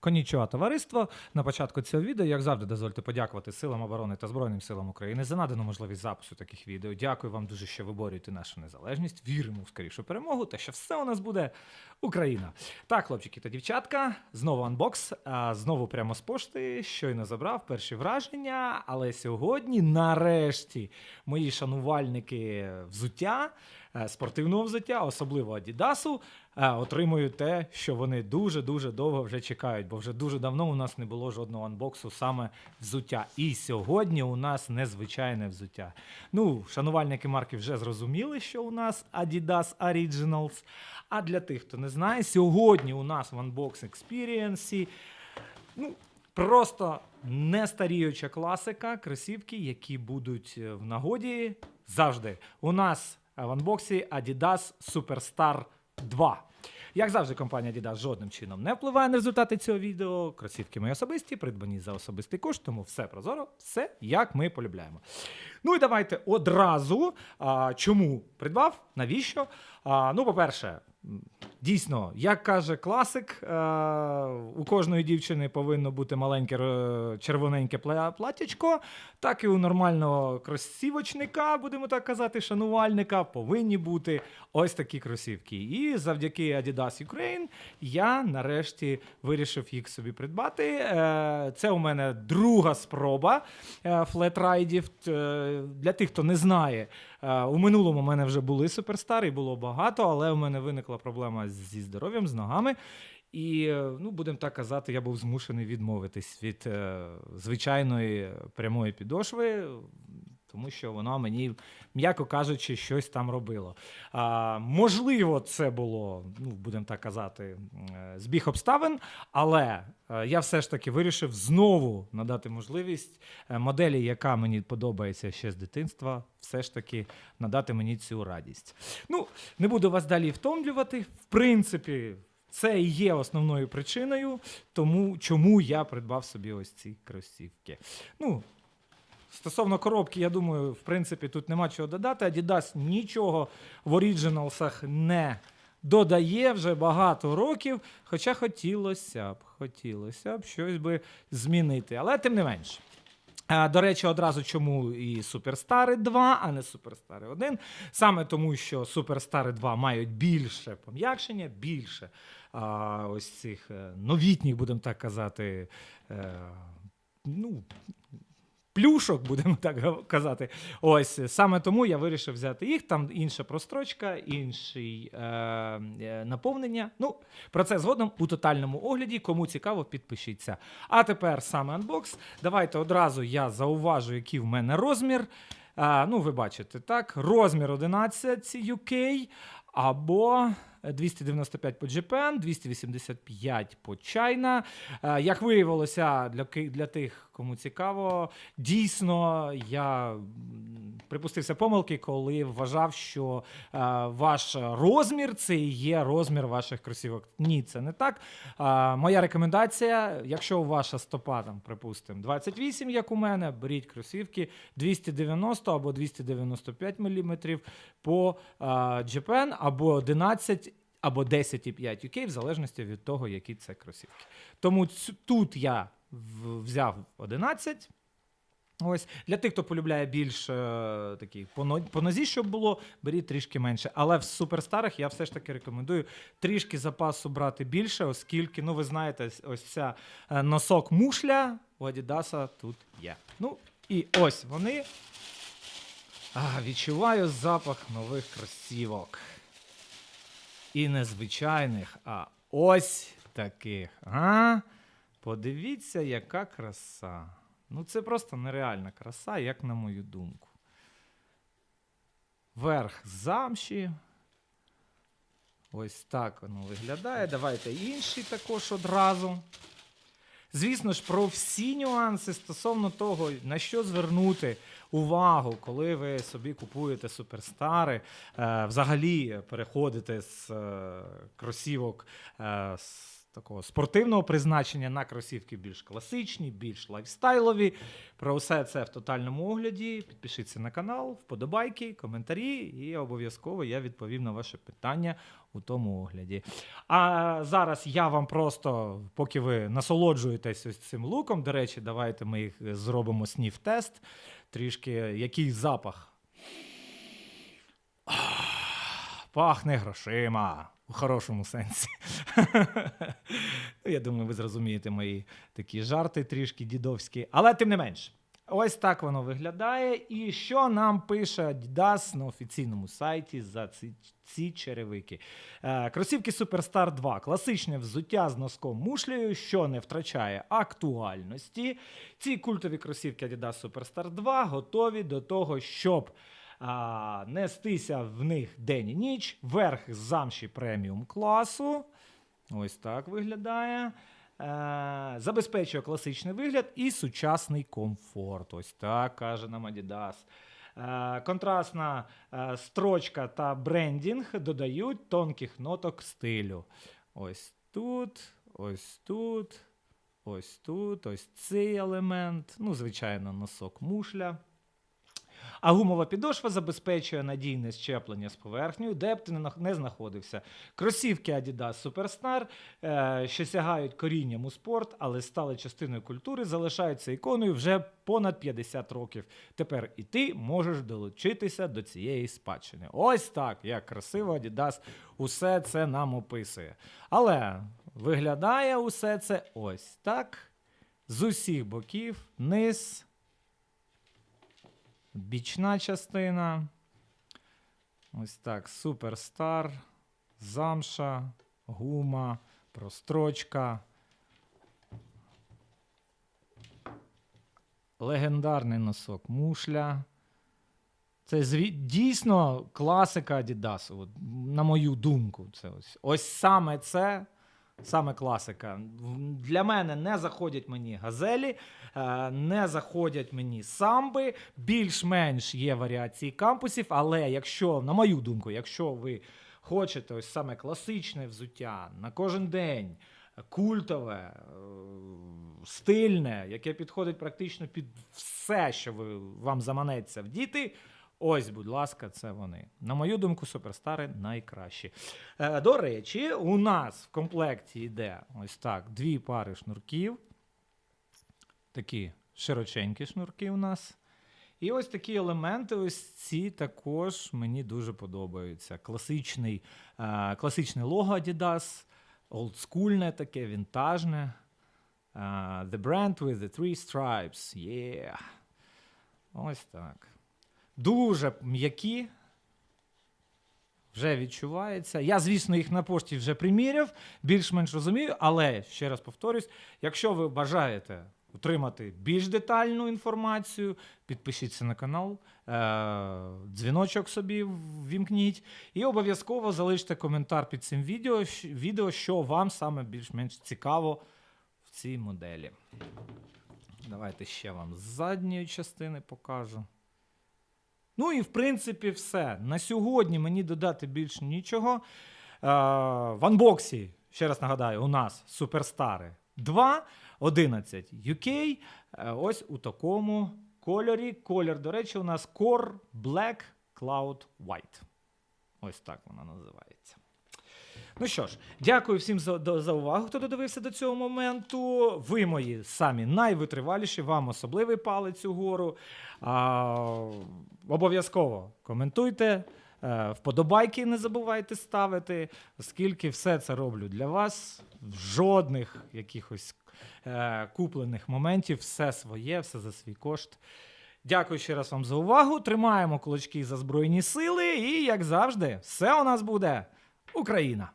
Конічого товариство. На початку цього відео, як завжди, дозвольте подякувати Силам оборони та Збройним силам України за надану можливість запису таких відео. Дякую вам дуже, що ви борюєте нашу незалежність. Віримо в скорішу перемогу та що все у нас буде Україна. Так, хлопчики та дівчатка, знову анбокс, а, знову прямо з пошти. Щойно забрав перші враження. Але сьогодні, нарешті, мої шанувальники взуття, спортивного взуття, особливо Адідасу, е, отримують те, що вони дуже дуже довго вже чекають, бо вже дуже давно у нас не було жодного анбоксу саме взуття. І сьогодні у нас незвичайне взуття. Ну, шанувальники марки вже зрозуміли, що у нас Adidas Originals. А для тих, хто не знає, сьогодні у нас в Unbox Experience ну, просто нестаріюча класика, кросівки, які будуть е, в нагоді завжди. У нас е, в анбоксі Adidas Superstar 2. Як завжди, компанія Adidas жодним чином не впливає на результати цього відео. Кросівки мої особисті, придбані за особистий кошт, тому все прозоро, все як ми полюбляємо. Ну і давайте одразу. А, чому придбав? Навіщо? А, ну, по-перше, дійсно, як каже класик, а, у кожної дівчини повинно бути маленьке червоненьке платячко, так і у нормального кросівочника, будемо так казати, шанувальника, повинні бути ось такі кросівки. І завдяки Adidas Ukraine я нарешті вирішив їх собі придбати. Е, Це у мене друга спроба е, флетрайдів. Для тих, хто не знає, е, у минулому у мене вже були суперстари, було багато, але у мене виникла проблема зі здоров'ям, з ногами. І, ну, будемо так казати, я був змушений відмовитись від е, звичайної прямої підошви, тому що вона мені, м'яко кажучи, щось там робило. А, можливо, це було, ну, будемо так казати, е, збіг обставин, але е, я все ж таки вирішив знову надати можливість е, моделі, яка мені подобається ще з дитинства, все ж таки надати мені цю радість. Ну, не буду вас далі втомлювати. В принципі, це і є основною причиною, тому чому я придбав собі ось ці кросівки. Ну, Стосовно коробки, я думаю, в принципі, тут нема чого додати. Adidas нічого в оріджиналсах не додає вже багато років. Хоча хотілося б, хотілося б щось би змінити. Але тим не менш. До речі, одразу чому і Суперстари 2, а не Суперстари 1. Саме тому, що Суперстари 2 мають більше пом'якшення, більше а, ось цих е, новітніх, будемо так казати, е, ну, плюшок, будемо так казати. Ось саме тому я вирішив взяти їх. Там інша прострочка, інший е, е, наповнення. Ну, про це згодом у тотальному огляді. Кому цікаво, підпишіться. А тепер саме анбокс. Давайте одразу я зауважу, який в мене розмір. А, ну, ви бачите, так, розмір 11 UK або 295 по Japan, 285 по China. Е, Як виявилося, для, для тих, кому цікаво, дійсно я припустився помилки, коли вважав, що е, ваш розмір це і є розмір ваших кросівок. Ні, це не так. Е, моя рекомендація: якщо ваша стопа, там, припустимо, 28, як у мене, беріть кросівки 290 або 295 мм по е, Japan, або 11 або 10,5 UK, в залежності від того, які це кросівки. Тому цю- тут я взяв 11. Ось для тих, хто полюбляє більш е, такі по, нозі, щоб було, беріть трішки менше. Але в суперстарах я все ж таки рекомендую трішки запасу брати більше, оскільки, ну ви знаєте, ось- ось ця е, носок мушля у Адідаса тут є. Ну і ось вони. А, відчуваю запах нових кросівок. І незвичайних, а ось таких. А? Подивіться, яка краса. Ну, це просто нереальна краса, як на мою думку. Верх замші. Ось так воно виглядає. Давайте інший також одразу. Звісно ж, про всі нюанси стосовно того, на що звернути увагу, коли ви собі купуєте суперстари, е, взагалі переходите з е, кросівок е, з такого спортивного призначення на кросівки більш класичні, більш лайфстайлові. Про все це в тотальному огляді. Підпишіться на канал, вподобайки, коментарі, і обов'язково я відповім на ваше питання у тому огляді. А зараз я вам просто, поки ви насолоджуєтесь ось цим луком, до речі, давайте ми їх зробимо сніф-тест. Трішки який запах. Пахне грошима у хорошому сенсі. Ну, Я думаю, ви зрозумієте мої такі жарти трішки дідовські. Але тим не менш, ось так воно виглядає. І що нам пише Adidas на офіційному сайті за ці, ці черевики? Е, кросівки Superstar 2. Класичне взуття з носком мушлею, що не втрачає актуальності. Ці культові кросівки Adidas Superstar 2 готові до того, щоб а, нестися в них день і ніч, верх замші преміум класу. Ось так виглядає. Е, забезпечує класичний вигляд і сучасний комфорт. Ось так каже нам Adidas. Е, контрастна е, строчка та брендінг додають тонких ноток стилю. Ось тут, ось тут, ось тут, ось цей елемент. Ну, звичайно, носок мушля. А гумова підошва забезпечує надійне щеплення з поверхнею, де б ти не знаходився. Кросівки Adidas Superstar, е, що сягають корінням у спорт, але стали частиною культури, залишаються іконою вже понад 50 років. Тепер і ти можеш долучитися до цієї спадщини. Ось так, як красиво Adidas усе це нам описує. Але виглядає усе це ось так. З усіх боків, низ, бічна частина. Ось так. Суперстар, замша, гума, прострочка. Легендарний носок мушля. Це зві... дійсно класика от, на мою думку. Це ось. ось саме це, саме класика. Для мене не заходять мені газелі, е, не заходять мені самби. Більш-менш є варіації кампусів, але якщо, на мою думку, якщо ви хочете ось саме класичне взуття на кожен день, культове, е, стильне, яке підходить практично під все, що ви, вам заманеться в діти. Ось, будь ласка, це вони. На мою думку, суперстари найкращі. Е, до речі, у нас в комплекті йде ось так: дві пари шнурків. Такі широченькі шнурки у нас. І ось такі елементи, ось ці також мені дуже подобаються. Класичний, е, лого Adidas, олдскульне таке, вінтажне. Е, the brand with the three stripes. Yeah. Ось так. Дуже м'які. Вже відчувається. Я, звісно, їх на пошті вже приміряв, більш-менш розумію, але ще раз повторюсь: якщо ви бажаєте отримати більш детальну інформацію, підпишіться на канал, е- дзвіночок собі ввімкніть і обов'язково залиште коментар під цим відео, відео, що вам саме більш-менш цікаво в цій моделі. Давайте ще вам з задньої частини покажу. Ну і в принципі все. На сьогодні мені додати більше нічого. Е, в анбоксі, ще раз нагадаю, у нас суперстари 2, 11 UK. Ось у такому кольорі. Колір, до речі, у нас Core Black Cloud White. Ось так вона називається. Ну що ж, дякую всім за, за увагу, хто додивився до цього моменту. Ви мої самі найвитриваліші, вам особливий палець угору. А, обов'язково коментуйте. е, Вподобайки не забувайте ставити, оскільки все це роблю для вас. Жодних якихось е, куплених моментів, все своє, все за свій кошт. Дякую ще раз вам за увагу. Тримаємо кулачки за Збройні сили, і, як завжди, все у нас буде Україна!